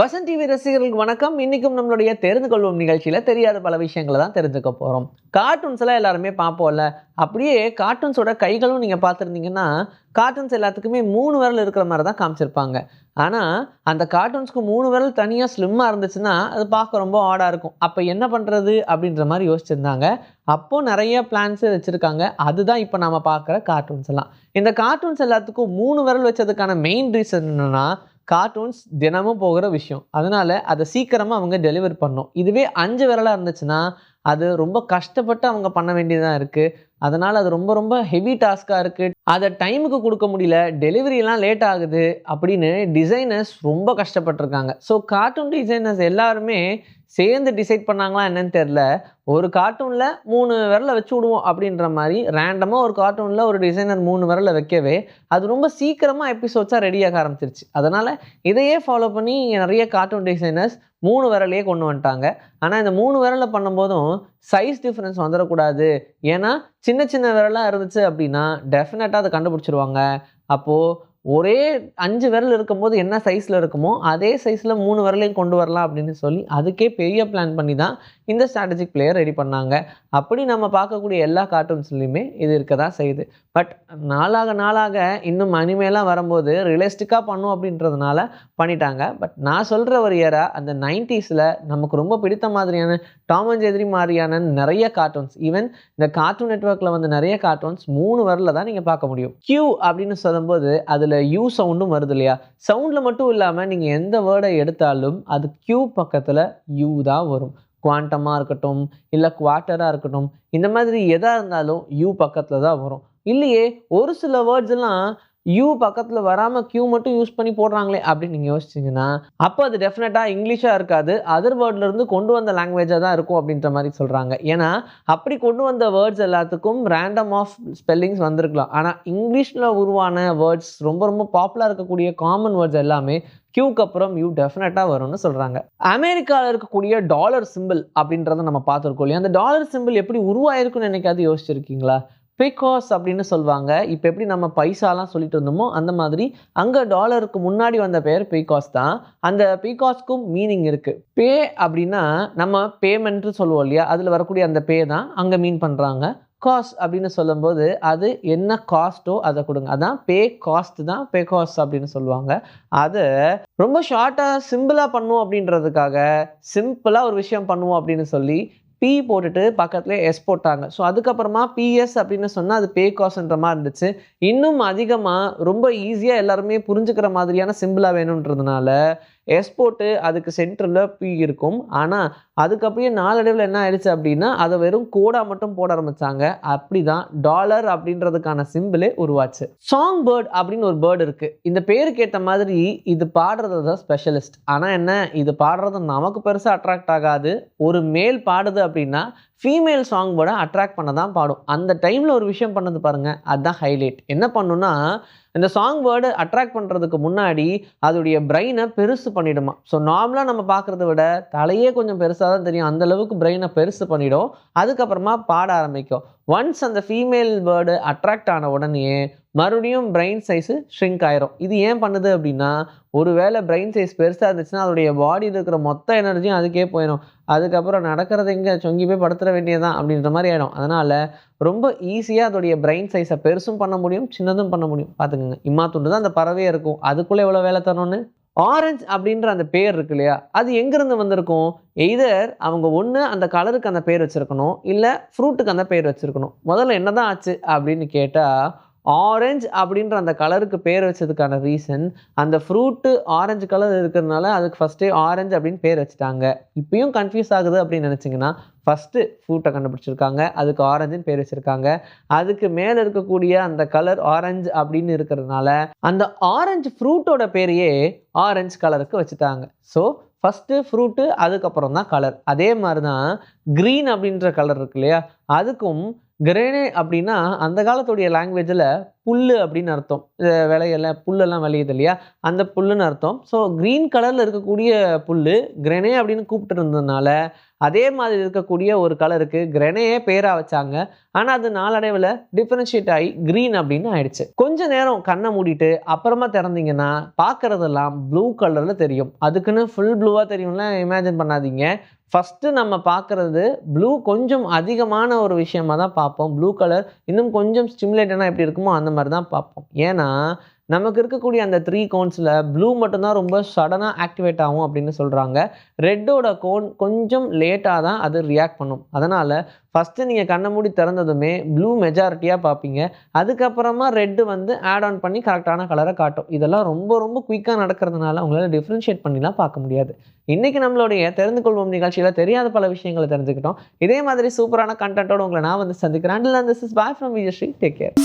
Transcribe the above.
Vasanth TV ரசிகர்களுக்கு வணக்கம். இன்னைக்கும் நம்மளுடைய தெரிந்து கொள்வோம் நிகழ்ச்சியில் தெரியாத பல விஷயங்களை தான் தெரிஞ்சுக்க போகிறோம் கார்ட்டூன்ஸ் எல்லாம் எல்லாருமே பார்ப்போம்ல. அப்படியே கார்ட்டூன்ஸோட கைகளும் நீங்கள் பார்த்துருந்தீங்கன்னா கார்ட்டூன்ஸ் எல்லாத்துக்குமே மூணு விரல் இருக்கிற மாதிரி தான் காமிச்சிருப்பாங்க. ஆனால் அந்த கார்ட்டூன்ஸ்க்கு மூணு விரல் தனியாக ஸ்லிம்மாக இருந்துச்சுன்னா அது பார்க்க ரொம்ப ஆடாக இருக்கும். அப்போ என்ன பண்ணுறது அப்படின்ற மாதிரி யோசிச்சிருந்தாங்க. அப்போது நிறைய பிளான்ஸ் வச்சுருக்காங்க. அதுதான் இப்போ நாம் பார்க்குற கார்ட்டூன்ஸ் எல்லாம். இந்த கார்ட்டூன்ஸ் எல்லாத்துக்கும் மூணு விரல் வச்சதுக்கான மெயின் ரீசன் என்னென்னா கார்ட்டூன்ஸ் தினமும் போகிற விஷயம். அதனால் அதை சீக்கிரமாக அவங்க டெலிவர் பண்ணணும். இதுவே அஞ்சு விரலாக இருந்துச்சுன்னா அது ரொம்ப கஷ்டப்பட்டு அவங்க பண்ண வேண்டியதாக இருக்குது அதனால் அது ரொம்ப ரொம்ப ஹெவி டாஸ்க்காக இருக்குது அதை டைமுக்கு கொடுக்க முடியல. டெலிவரியெல்லாம் லேட் ஆகுது அப்படின்னு டிசைனர்ஸ் ரொம்ப கஷ்டப்பட்டிருக்காங்க. ஸோ கார்ட்டூன் டிசைனர்ஸ் எல்லாருமே சேர்ந்து டிசைட் பண்ணாங்களா என்னன்னு தெரில ஒரு கார்ட்டூனில் மூணு விரலை வச்சு விடுவோம் அப்படின்ற மாதிரி ரேண்டமாக ஒரு கார்ட்டூனில் ஒரு டிசைனர் மூணு விரலை வைக்கவே அது ரொம்ப சீக்கிரமாக எபிசோட்ஸாக ரெடியாக ஆரம்பிச்சிருச்சு. அதனால் இதையே ஃபாலோ பண்ணி நிறைய கார்ட்டூன் டிசைனர்ஸ் மூணு விரலையே கொண்டு வந்துட்டாங்க. ஆனால் இந்த மூணு விரலை பண்ணும்போதும் சைஸ் டிஃப்ரென்ஸ் வந்துடக்கூடாது. ஏன்னா சின்ன சின்ன விரலாக இருந்துச்சு அப்படின்னா டெஃபினட்டாக அதை கண்டுபிடிச்சிருவாங்க. அப்போது ஒரே அஞ்சு விரல் இருக்கும்போது என்ன சைஸில் இருக்குமோ அதே சைஸில் மூணு விரலையும் கொண்டு வரலாம் அப்படின்னு சொல்லி அதுக்கே பெரிய பிளான் பண்ணி தான் இந்த ஸ்ட்ராட்டஜிக் பிளேயர் ரெடி பண்ணாங்க. அப்படி நம்ம பார்க்கக்கூடிய எல்லா கார்ட்டூன்ஸ்லையுமே இது இருக்க தான் செய்யுது. பட் நாளாக நாளாக இன்னும் அனிமேலாம் வரும்போது ரியலிஸ்டிக்காக பண்ணும் அப்படின்றதுனால பண்ணிட்டாங்க. பட் நான் சொல்கிற ஒரு இயராக அந்த நைன்டிஸில் நமக்கு ரொம்ப பிடித்த மாதிரியான டாம் அண்ட் ஜெதிரி மாதிரியான நிறைய கார்ட்டூன்ஸ் ஈவன் இந்த கார்ட்டூன் நெட்ஒர்க்கில் வந்து நிறைய கார்ட்டூன்ஸ் மூணு வரல தான் நீங்கள் பார்க்க முடியும். கியூ அப்படின்னு சொல்லும்போது அதில் யூ சவுண்டும் வருது இல்லையா? சவுண்டில் மட்டும் இல்லாமல் நீங்கள் எந்த வேர்டை எடுத்தாலும் அது கியூ பக்கத்தில் யூ தான் வரும். குவாண்டமாக இருக்கட்டும் இல்லை குவார்ட்டராக இருக்கட்டும் இந்த மாதிரி எதாக இருந்தாலும் யூ பக்கத்தில் தான் வரும். இல்லையே ஒரு சில வேர்ட்ஸ் எல்லாம் யூ பக்கத்தில் வராமல் கியூ மட்டும் யூஸ் பண்ணி போடுறாங்களே அப்படின்னு நீங்கள் யோசிச்சிங்கன்னா அப்போ அது டெஃபினட்டாக இங்கிலீஷாக இருக்காது. அதர் வேர்ட்லேருந்து கொண்டு வந்த லாங்குவேஜாக தான் இருக்கும் அப்படின்ற மாதிரி சொல்கிறாங்க ஏன்னா அப்படி கொண்டு வந்த வேர்ட்ஸ் எல்லாத்துக்கும் ரேண்டம் ஆஃப் ஸ்பெல்லிங்ஸ் வந்திருக்கலாம். ஆனால் இங்கிலீஷில் உருவான வேர்ட்ஸ் ரொம்ப ரொம்ப பாப்புலராக இருக்கக்கூடிய காமன் வேர்ட்ஸ் எல்லாமே கியூக்கு அப்புறம் யூ டெஃபினட்டாக வரும்னு சொல்கிறாங்க அமெரிக்காவில் இருக்கக்கூடிய டாலர் சிம்பிள் அப்படின்றத நம்ம பார்த்துருக்கோம் இல்லையா? அந்த டாலர் சிம்பிள் எப்படி உருவாயிருக்குன்னு என்னைக்காவது யோசிச்சிருக்கீங்களா? பிகாஸ் அப்படின்னு சொல்லுவாங்க இப்போ எப்படி நம்ம பைசாலாம் சொல்லிட்டு இருந்தோமோ அந்த மாதிரி அங்கே டாலருக்கு முன்னாடி வந்த பெயர் பிகாஸ் தான். அந்த பிகாஸ்க்கும் மீனிங் இருக்குது பே அப்படின்னா நம்ம பேமெண்ட்டு சொல்லுவோம் இல்லையா? அதில் வரக்கூடிய அந்த பே தான் அங்கே மீன் பண்ணுறாங்க காஸ்ட் அப்படின்னு சொல்லும்போது அது என்ன காஸ்ட்டோ அதை கொடுங்க. அதான் பே காஸ்ட் தான் பே காஸ்ட் அப்படின்னு சொல்லுவாங்க. அதை ரொம்ப ஷார்ட்டாக சிம்பிளாக பண்ணுவோம் அப்படின்றதுக்காக சிம்பிளாக ஒரு விஷயம் பண்ணுவோம் அப்படின்னு சொல்லி பி போட்டுட்டு பக்கத்தில் எஸ் போட்டாங்க. ஸோ அதுக்கப்புறமா பிஎஸ் அப்படின்னு சொன்னால் அது பே காஸ்ன்ற மாதிரி இருந்துச்சு. இன்னும் அதிகமாக ரொம்ப ஈஸியாக எல்லாருமே புரிஞ்சுக்கிற மாதிரியான சிம்பிளாக வேணுன்றதுனால எஸ்போர்ட்டு அதுக்கு சென்டரில் பி இருக்கும். ஆனால் அதுக்கப்புறம் நாளடைவில் என்ன ஆயிடுச்சு அப்படின்னா அதை வெறும் கோடாக மட்டும் போட ஆரம்பிச்சாங்க. அப்படி தான் டாலர் அப்படின்றதுக்கான சிம்பிளே உருவாச்சு. சாங் பேர்ட் அப்படின்னு ஒரு பேர்டு இருக்குது இந்த பேருக்கு ஏற்ற மாதிரி இது பாடுறது தான் ஸ்பெஷலிஸ்ட் ஆனால் என்ன இது பாடுறது நமக்கு பெருசாக அட்ராக்ட் ஆகாது. ஒரு மேல் பாடுது அப்படின்னா ஃபீமேல் சாங் பேர்டை அட்ராக்ட் பண்ண தான் பாடும். அந்த டைமில் ஒரு விஷயம் பண்ணது பாருங்கள் அதுதான் ஹைலைட் என்ன பண்ணுன்னா இந்த சாங் வேர்டு அட்ராக்ட் பண்ணுறதுக்கு முன்னாடி அதோடைய பிரெயினை பெருசு பண்ணிடுமா. ஸோ நார்மலாக நம்ம பார்க்குறத விட தலையே கொஞ்சம் பெருசாக தான் தெரியும். அந்தளவுக்கு பிரெயினை பெருசு பண்ணிவிடும் அதுக்கப்புறமா பாட ஆரம்பிக்கும். ஒன்ஸ் அந்த ஃபீமேல் வேர்டு அட்ராக்ட் ஆன உடனே மறுபடியும் பிரெயின் சைஸு ஷ்ரிங்க் ஆயிரும். இது ஏன் பண்ணுது அப்படின்னா ஒருவேளை பிரெயின் சைஸ் பெருசாக இருந்துச்சுன்னா அதோடைய பாடியில் இருக்கிற மொத்த எனர்ஜியும் அதுக்கே போயிடும் அதுக்கப்புறம் நடக்கிறது எங்கே சொங்கி போய் படுத்துற வேண்டியதான் அப்படின்ற மாதிரி ஆகிடும் அதனால் ரொம்ப ஈஸியாக அதோடைய பிரெயின் சைஸை பெருசும் பண்ண முடியும் சின்னதும் பண்ண முடியும். பார்த்துக்கோங்க. இம்மா துண்டு தான் அந்த பறவையே இருக்கும். அதுக்குள்ளே எவ்வளோ வேலை தரணும்னு? ஆரஞ்சு அப்படின்ற அந்த பேர் இருக்கு இல்லையா? அது எங்கேருந்து வந்திருக்கும்? எய்தர் அவங்க ஒன்று அந்த கலருக்கு அந்த பேர் வச்சுருக்கணும் இல்லை ஃப்ரூட்டுக்கு அந்த பேர் வச்சுருக்கணும். முதல்ல என்னதான் ஆச்சு அப்படின்னு கேட்டால் ஆரஞ்சு அப்படின்ற அந்த கலருக்கு பேர் வச்சதுக்கான ரீசன் அந்த ஃப்ரூட்டு ஆரஞ்சு கலர் இருக்கிறதுனால அதுக்கு ஃபஸ்ட்டே ஆரஞ்சு அப்படின்னு பேர் வச்சுட்டாங்க. இப்பயும் கன்ஃபியூஸ் ஆகுது அப்படின்னு நினச்சிங்கன்னா ஃபஸ்ட்டு ஃப்ரூட்டை கண்டுபிடிச்சிருக்காங்க அதுக்கு ஆரஞ்சுன்னு பேர் வச்சுருக்காங்க. அதுக்கு மேலே இருக்கக்கூடிய அந்த கலர் ஆரஞ்சு அப்படின்னு இருக்கிறதுனால அந்த ஆரஞ்சு ஃப்ரூட்டோட பேரையே ஆரஞ்சு கலருக்கு வச்சுட்டாங்க. ஸோ ஃபஸ்ட்டு ஃப்ரூட்டு அதுக்கப்புறம் தான் கலர் அதே மாதிரி தான் க்ரீன் அப்படின்ற கலர் இருக்கு இல்லையா? அதுக்கும் கிரேனே அப்படின்னா அந்த காலத்துடைய லாங்குவேஜில் புல்லு அப்படின்னு அர்த்தம். இது புல்லெல்லாம் விளையுது இல்லையா? அந்த புல்லுன்னு அர்த்தம். ஸோ க்ரீன் கலரில் இருக்கக்கூடிய புல்லு கிரெனே அப்படின்னு கூப்பிட்டு இருந்ததுனால அதே மாதிரி இருக்கக்கூடிய ஒரு கலருக்கு கிரெனையே பேராக வச்சாங்க. ஆனால் அது நாளடைவில் டிஃப்ரென்ஷியேட் ஆகி க்ரீன் அப்படின்னு ஆயிடுச்சு. கொஞ்ச நேரம் கண்ணை மூடிட்டு அப்புறமா திறந்தீங்கன்னா பார்க்குறதெல்லாம் ப்ளூ கலரில் தெரியும். அதுக்குன்னு ஃபுல் ப்ளூவாக தெரியும்லாம் இமேஜின் பண்ணாதீங்க. ஃபஸ்ட்டு நம்ம பார்க்குறது ப்ளூ கொஞ்சம் அதிகமான ஒரு விஷயமா தான் பார்ப்போம். ப்ளூ கலர் இன்னும் கொஞ்சம் ஸ்டிமுலேட்டடாக எப்படி இருக்குமோ அந்த மாதிரி தான் பார்ப்போம். ஏன்னா நமக்கு இருக்கக்கூடிய அந்த த்ரீ கோன்ஸில் ப்ளூ மட்டும்தான் ரொம்ப சடனாக ஆக்டிவேட் ஆகும் அப்படின்னு சொல்கிறாங்க ரெட்டோட கோன் கொஞ்சம் லேட்டாக தான் அது ரியாக்ட் பண்ணும். அதனால் ஃபஸ்ட்டு நீங்கள் கண்ணை மூடி திறந்ததுமே ப்ளூ மெஜாரிட்டியாக பார்ப்பீங்க. அதுக்கப்புறமா ரெட்டு வந்து ஆட் ஆன் பண்ணி கரெக்டான கலரை காட்டும். இதெல்லாம் ரொம்ப ரொம்ப குயிக்காக நடக்கிறதுனால உங்களால் டிஃப்ரென்ஷியேட் பண்ணிலாம் பார்க்க முடியாது. இன்றைக்கி நம்மளுடைய தெரிந்து கொள்வோம் நிகழ்ச்சியில் தெரியாத பல விஷயங்களை தெரிஞ்சுக்கிட்டோம். இதே மாதிரி சூப்பரான கண்டென்ட்டோட உங்களை நான் வந்து சந்திக்கிறேன். And this is bye from Vijayasri take care